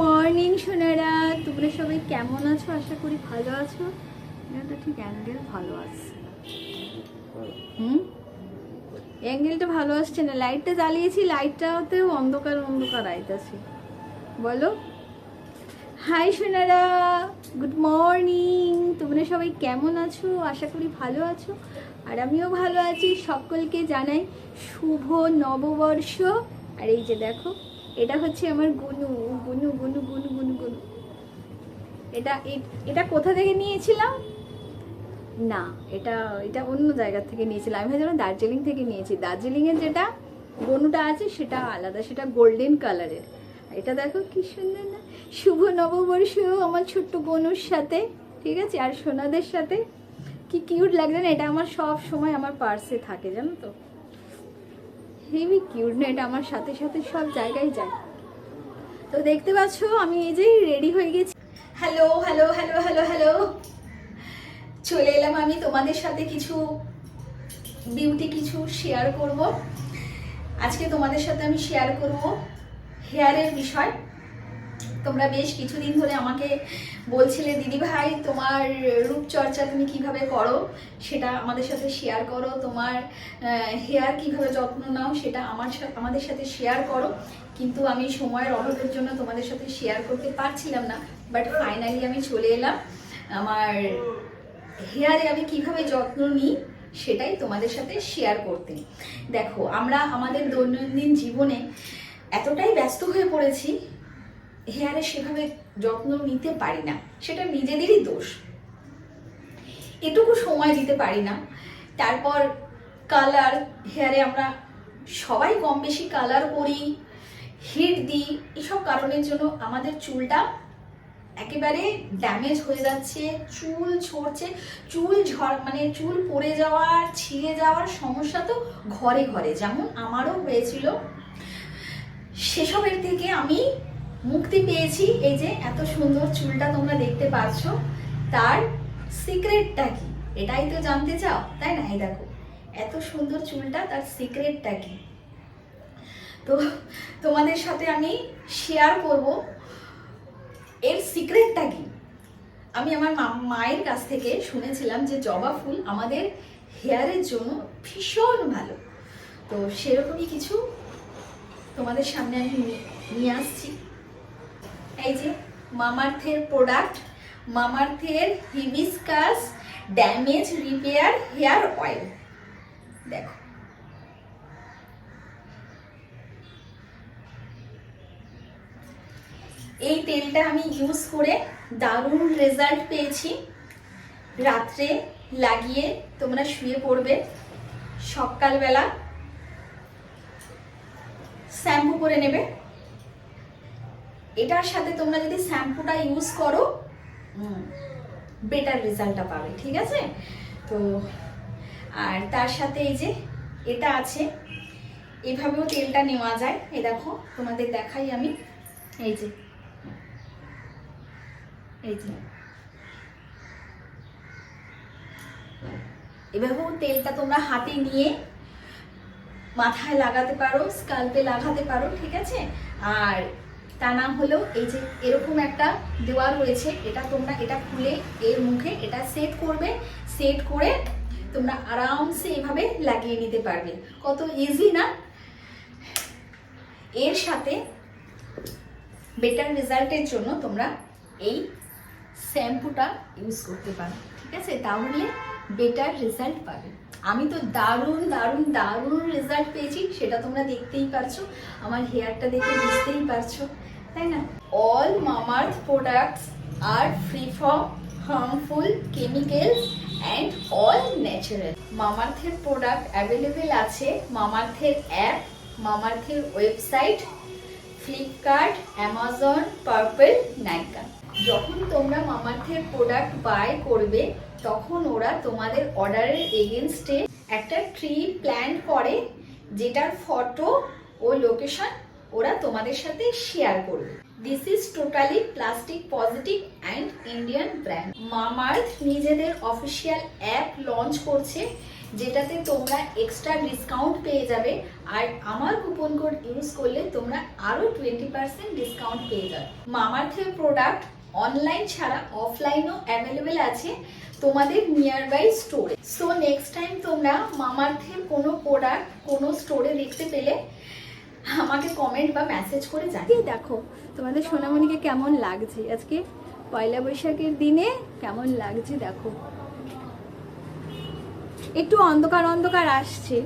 Morning, Sonara. তোমরা সবাই কেমন আছো? আশা করি ভালো আছো। এটা ঠিক অ্যাঙ্গেল ভালো আসছে হুম? অ্যাঙ্গেলটা ভালো আসছে না? লাইটটা জ্বালিয়েছি লাইটটাতেও অন্ধকার অন্ধকার আইতাছে বলো। হাই সোনারা। গুড মর্নিং তোমরা সবাই কেমন আছো? আশা করি ভালো আছো। আর আমিও ভালো আছি। সকলকে জানাই শুভ নববর্ষ। আর এই যে দেখো এটা হচ্ছে আমার গুনু গুনু গুনু গুনু গুনু গুনু। এটা এটা কোথা থেকে নিয়েছিলাম? না, এটা এটা অন্য জায়গা থেকে নিয়েছিলাম আমি ভাবছিলাম দার্জিলিং থেকে নিয়েছি। দার্জিলিংয়ের যেটা গনুটা আছে, সেটা আলাদা, সেটা গোল্ডেন কালারের। এটা দেখো কি সুন্দর না। শুভ নববর্ষ আমার ছোট্ট গনুর সাথে, ঠিক আছে? আর সোনাদের সাথে। কি কিউট লাগছে না? এটা আমার সব সময় আমার পার্সে থাকে, জানো তো? হেভি কিউট না, এটা আমার সাথে সাথে সব জায়গায় যায়। তো দেখতে পাচ্ছ, আমি এই যে রেডি হয়ে গেছি। Hello hello hello hello hello. চলে এলাম আমি তোমাদের সাথে কিছু বিউটি কিছু শেয়ার করব। আজকে তোমাদের সাথে আমি শেয়ার করব হেয়ারের বিষয়। তোমরা বেশ কিছুদিন ধরে আমাকে বলছিলে দিদি ভাই তোমার রূপচর্চা তুমি কীভাবে করো? সেটা আমাদের সাথে শেয়ার করো। তোমার হেয়ার কীভাবে যত্ন নাও সেটা আমার সাথে আমাদের সাথে শেয়ার করো। কিন্তু আমি সময়ের অভাবের জন্য তোমাদের সাথে শেয়ার করতে পারছিলাম না। বাট ফাইনালি আমি চলে এলাম। আমার হেয়ারে আমি কীভাবে যত্ন নিই সেটাই তোমাদের সাথে শেয়ার করতে। দেখো, আমরা আমাদের দৈনন্দিন জীবনে এতটাই ব্যস্ত হয়ে পড়েছি হেয়ারে সেভাবে যত্ন নিতে পারি না, সেটা নিজেদেরই দোষ। এটুকু সময় দিতে পারি না। তারপর কালার হেয়ারে আমরা সবাই কম বেশি কালার করি হিট দিই, এসব কারণের জন্য আমাদের চুলটা একেবারে ড্যামেজ হয়ে যাচ্ছে, চুল ঝরছে, চুল ঝড় মানে চুল পড়ে যাওয়ার, ছিঁড়ে যাওয়ার সমস্যা তো ঘরে ঘরে। যেমন আমারও হয়েছিল। সেসবের থেকে আমি মুক্তি পেয়েছি। এই যে এত সুন্দর চুলটা তোমরা দেখতে পাচ্ছ, তার সিক্রেটটা কি? এটাই তো জানতে চাও, তাই না? এই দেখো, এত সুন্দর চুলটা, তার সিক্রেটটা কি? তো তোমাদের সাথে আমি শেয়ার করব, এর সিক্রেটটা কি? আমি আমার মায়ের কাছ থেকে শুনেছিলাম যে জবা ফুল আমাদের হেয়ারের জন্য ভীষণ ভালো। তো সেরকমই কিছু তোমাদের সামনে আমি নিয়ে আসছি। এই যে মামার্থের product মামার্থের hibiscus damage repair hair oil দেখো। এই তেলটা আমি ইউজ করে দারুণ রেজাল্ট পেয়েছি। রাত্রে লাগিয়ে তোমরা শুয়ে পড়বে। সকালবেলা। শ্যাম্পু করে নেবে। এটার সাথে তোমরা যদি শ্যাম্পুটা ইউজ করো বেটার রেজাল্টটা পাবে, ঠিক আছে? তো, আর তার সাথে এই যে এটা আছে, এভাবেও তেলটা নেওয়া যায়। এই দেখো, তোমাদের দেখাই আমি। এই যে এই যে। এভাবেও তেলটা তোমরা হাতে নিয়ে মাথায় লাগাতে পারো স্কাল্পে লাগাতে পারো, ঠিক আছে? আর তা না হলেও এই যে এরকম একটা দেওয়া রয়েছে, এটা তোমরা এটা খুলে এর মুখে এটা সেট করবে সেট করে তোমরা আরামসে এভাবে লাগিয়ে নিতে পারবে। কত ইজি না? এর সাথে বেটার রেজাল্টের জন্য তোমরা এই শ্যাম্পুটা ইউজ করতে পারো, ঠিক আছে? তাহলে বেটার রেজাল্ট পাবে। আমি তো দারুণ দারুণ দারুণ রেজাল্ট পেয়েছি, সেটা তোমরা দেখতেই পারছ, আমার হেয়ারটা দেখে বুঝতেই পারছ। তাই না? All Mamaearth products are free from harmful chemicals and all natural মামার্থের product available আছে মামার্থের app মামার্থের website Flipkart Amazon Purple Nykaa যখন তোমরা মামার্থের প্রোডাক্ট বাই করবে, তখন ওরা তোমাদের অর্ডারের এগেনস্টে একটা ট্রি প্ল্যান করে, যেটার ফটো ও লোকেশন ওরা তোমাদের সাথে শেয়ার করবে। This is totally plastic positive and Indian brand Mamaearth নিজেদের অফিসিয়াল অ্যাপ লঞ্চ করছে, যেটাতে তোমরা এক্সট্রা ডিসকাউন্ট পেয়ে যাবে। আর আমার কুপন কোড ইউজ করলে তোমরা আরও টোয়েন্টি পার্সেন্ট ডিসকাউন্ট পেয়ে যাবে। মামার্থের প্রোডাক্ট অনলাইন ছাড়া অফলাইনও অ্যাভেলেবেল আছে তোমাদের নিয়ার বাই স্টোরে সো নেক্সট টাইম তোমরা মামার্থের কোনো প্রোডাক্ট কোনো স্টোরে দেখতে পেলে আমাকে কমেন্ট বা মেসেজ করে জানিয়ে দেখো, তোমাদের সোনামণিকে কেমন লাগছে? আজকে পয়লা বৈশাখের দিনে কেমন লাগছে দেখো। একটু অন্ধকার অন্ধকার আসছে।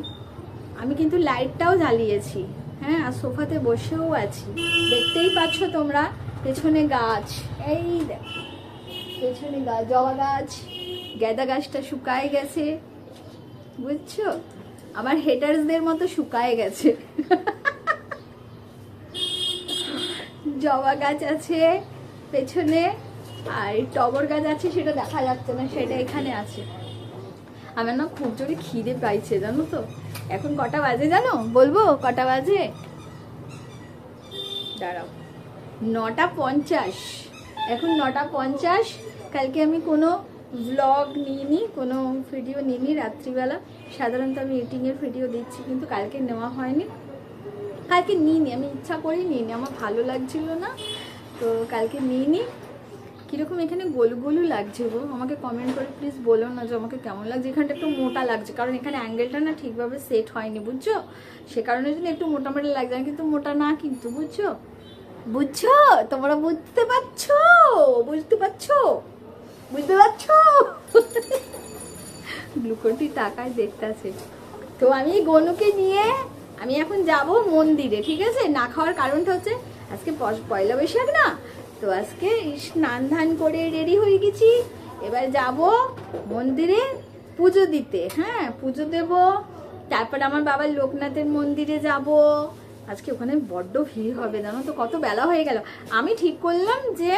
আমি কিন্তু লাইটটাও জ্বালিয়েছি। হ্যাঁ আর সোফাতে বসেও আছি। দেখতেই পাচ্ছ তোমরা পেছনে গাছ। এই দেখো, পেছনে গাছ জবা গাছ। গ্যাদা গাছটা শুকায় গেছে। বুঝছ? আমার হেটার্সদের মতো শুকায় গেছে। জবা গাছ আছে পেছনে, আর টগর গাছ আছে, সেটা দেখা যাচ্ছে না, সেটা এখানে আছে। আমার না খুব জোরে খিদে পাইছে, জানো তো? এখন কটা বাজে জানো? বলব, কটা বাজে? দাঁড়াও। নটা পঞ্চাশ। এখন নটা পঞ্চাশ। কালকে আমি কোনো ব্লগ নিইনি, কোনো ভিডিও নিইনি। রাত্রিবেলা সাধারণত আমি এডিটিংয়ের ভিডিও দিচ্ছি, কিন্তু কালকে নেওয়া হয়নি। কালকে নিইনি, আমি ইচ্ছা করেই নিইনি, আমার ভালো লাগছিল না। তো কালকে নিইনি। কীরকম এখানে গোলু গোলু লাগছে গো। আমাকে কমেন্ট করে প্লিজ বলো না যে আমাকে কেমন লাগছে। এখানটা একটু মোটা লাগছে, কারণ এখানে অ্যাঙ্গেলটা না ঠিকভাবে সেট হয়নি, বুঝছ? সে কারণে জন্য একটু মোটা মোটা লাগছে, আমি কিন্তু মোটা না কিন্তু, বুঝছ? বুঝছ? তোমরা বুঝতে পারছ? বুঝতে পারছ? বুঝতে পারছ? গ্লুকোনটি টাকায় দেখতেছে তো আমি গনুকে নিয়ে আমি এখন যাব মন্দিরে, ঠিক আছে? না খাওয়ার কারণটা হচ্ছে আজকে পয়লা বৈশাখ না? তো আজকে স্নান ধান করে রেডি হয়ে গেছি। এবার যাব মন্দিরে পুজো দিতে হ্যাঁ? পুজো দেব। তারপর আমার বাবার লোকনাথের মন্দিরে যাব। আজকে ওখানে বড্ড ভিড় হবে, জানো তো? কত বেলা হয়ে গেল। আমি ঠিক করলাম যে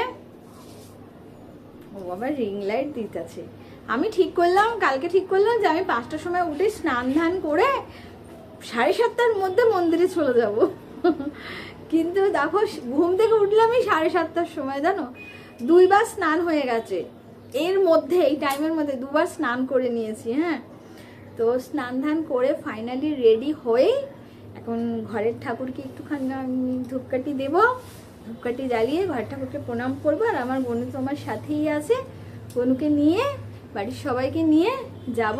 ও আবার রিং লাইট দিতেছে। আমি ঠিক করলাম, কালকে ঠিক করলাম যে আমি পাঁচটার সময় উঠে স্নান ধান করে সাড়ে সাতটার মধ্যে মন্দিরে চলে যাব। কিন্তু দেখো, ঘুম থেকে উঠলাম এই সাড়ে সাতটার সময়, জানো? দুইবার স্নান হয়ে গেছে। এর মধ্যে, এই টাইমের মধ্যে দুবার স্নান করে নিয়েছি হ্যাঁ? তো স্নান ধান করে ফাইনালি রেডি হয়ে এখন ঘরের ঠাকুরকে একটুখানি ধূপকাঠি দেবো। ধূপকাঠি জ্বালিয়ে ঘরের ঠাকুরকে প্রণাম করব। আর আমার বোন তো আমার সাথেই আছে। বনুকে নিয়ে, বাড়ির সবাইকে নিয়ে যাব।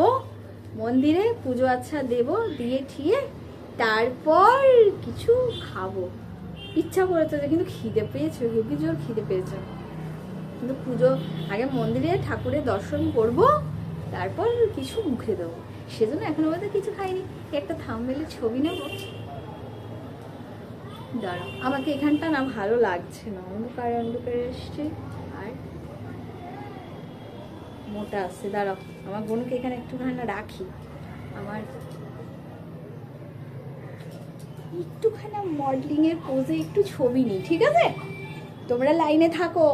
মন্দিরে পুজো আচ্ছা দেব, দিয়ে ঠিয়ে তারপর কিছু খাব। ইচ্ছা করেছে যে কিন্তু খিদে পেয়েছে হেবি জোর খিদে পেয়েছে? কিন্তু পুজো, আগে মন্দিরে ঠাকুরের দর্শন করব, তারপর কিছু মুখে দেবো। সেজন্য এখনও পর্যন্ত কিছু খাইনি। একটা থামবেলের ছবি নেব। দাঁড়াও, আমাকে এখানটা না ভালো লাগছে না। অন্ধকার অন্ধকার এসছে। মোটা আসছে দাঁড়াও। আমার বোনকে এখানে একটুখানি রাখি। আমার একটুখানি মডেলিং এর পোজে একটু ছবি নিই, ঠিক আছে? তোমরা লাইনে থাকো।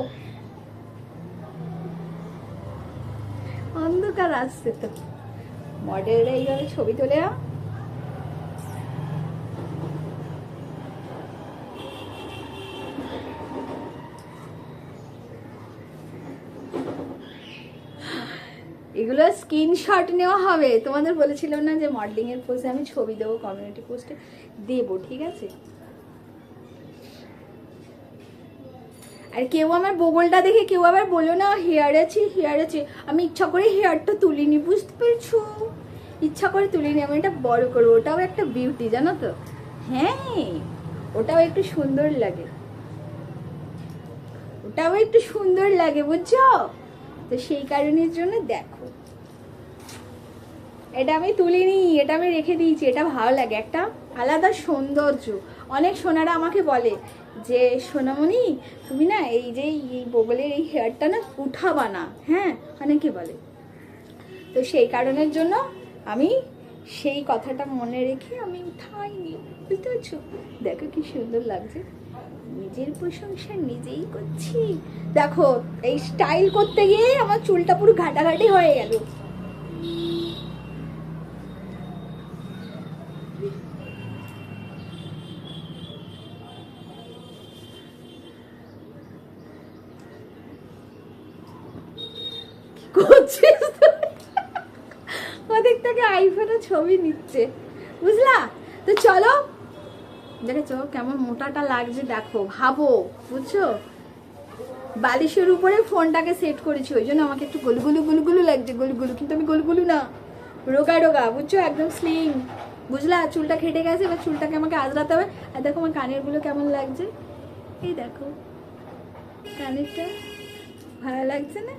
অন্ধকার আসছে তো। মডেলরা এইভাবে ছবি তোলে এগুলো স্ক্রিনশট নেওয়া হবে। তোমাদের বলেছিলাম না যে মডেলিং এর পোস্টে আমি ছবি দেবো কমিউনিটি পোস্টে দেবো, ঠিক আছে? আর কেউ আমার বগলটা দেখে কেউ আবার বলো না হেয়ার আছে হেয়ার আছে। আমি ইচ্ছা করে হেয়ারটা তুলিনি, বুঝতে পেরেছ? ইচ্ছা করে তুলিনি, আমি এটা বড় করব। ওটাও একটা বিউটি জানো তো? হ্যাঁ ওটাও একটু সুন্দর লাগে। ওটাও একটু সুন্দর লাগে, বুঝছ? তো সেই কারণের জন্য দেখো। এটা আমি তুলিনি, এটা আমি রেখে দিয়েছি, এটা ভালো লাগে। একটা আলাদা সৌন্দর্য। অনেক সোনারা আমাকে বলে যে, সোনামণি, তুমি না এই যে এই বগলের এই হেয়ারটা না উঠাবা না। হ্যাঁ অনেকে বলে। তো সেই কারণের জন্য আমি সেই কথাটা মনে রেখে আমি উঠাইনি। বুঝতে পারছ? দেখো কি সুন্দর লাগছে। নিজের প্রশংসা নিজেই করছি। দেখো, এই স্টাইল করতে গিয়ে আমার চুলটা পুরো ঘাটাঘাটি হয়ে গেল। ছবি নিচ্ছে। বুঝলা? তো চলো দেখেছ? কেমন মোটাটা লাগছে, দেখো। ভাবো, বুঝছ? বালিশের উপরে ফোনটাকে সেট করেছি, ওই জন্য আমাকে একটু গলুগুলু গুলগুলু লাগছে, গলুগুলু। কিন্তু আমি গলগুলু না, রোগা রোগা, বুঝছ? একদম স্লিম বুঝলা? চুলটা খেটে গেছে, এবার চুলটাকে আমাকে আজরাতে হবে। আর দেখো আমার কানেরগুলো কেমন লাগছে। এই দেখো, কানেরটা ভালো লাগছে না?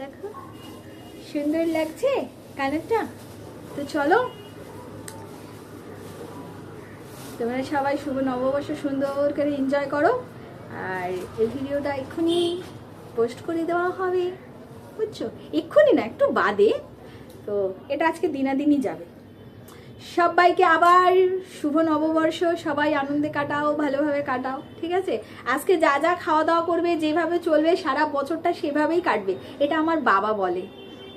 দেখো, সুন্দর লাগছে কানেরটা? তো চলো তোমরা সবাই শুভ নববর্ষ সুন্দর করে এনজয় করো। আর এই ভিডিওটা এক্ষুনি পোস্ট করে দেওয়া হবে। বুঝছ? এক্ষুনি না, একটু বাদে। তো এটা আজকে দিনাদিনই যাবে। সবাইকে আবার শুভ নববর্ষ। সবাই আনন্দে কাটাও, ভালোভাবে কাটাও, ঠিক আছে? আজকে যা যা খাওয়া দাওয়া করবে, যেভাবে চলবে, সারা বছরটা সেভাবেই কাটবে। এটা আমার বাবা বলে।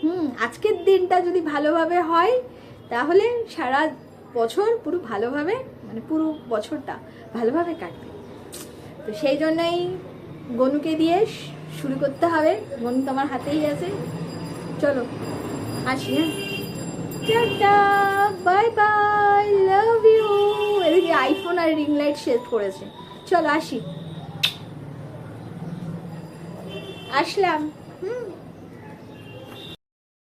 হুম, আজকের দিনটা যদি ভালোভাবে হয়, তাহলে সারা বছর পুরো ভালোভাবে মানে পুরো বছরটা ভালোভাবে কাটবে। তো সেই জন্যই গনুকে দিয়ে শুরু করতে হবে। গনু তো আমার হাতেই আছে। চলো, আসি হ্যাঁ? Bye bye, love you. এদিকে আইফোন আর রিং লাইট সেট করেছে। চলো, আসি। আসলাম।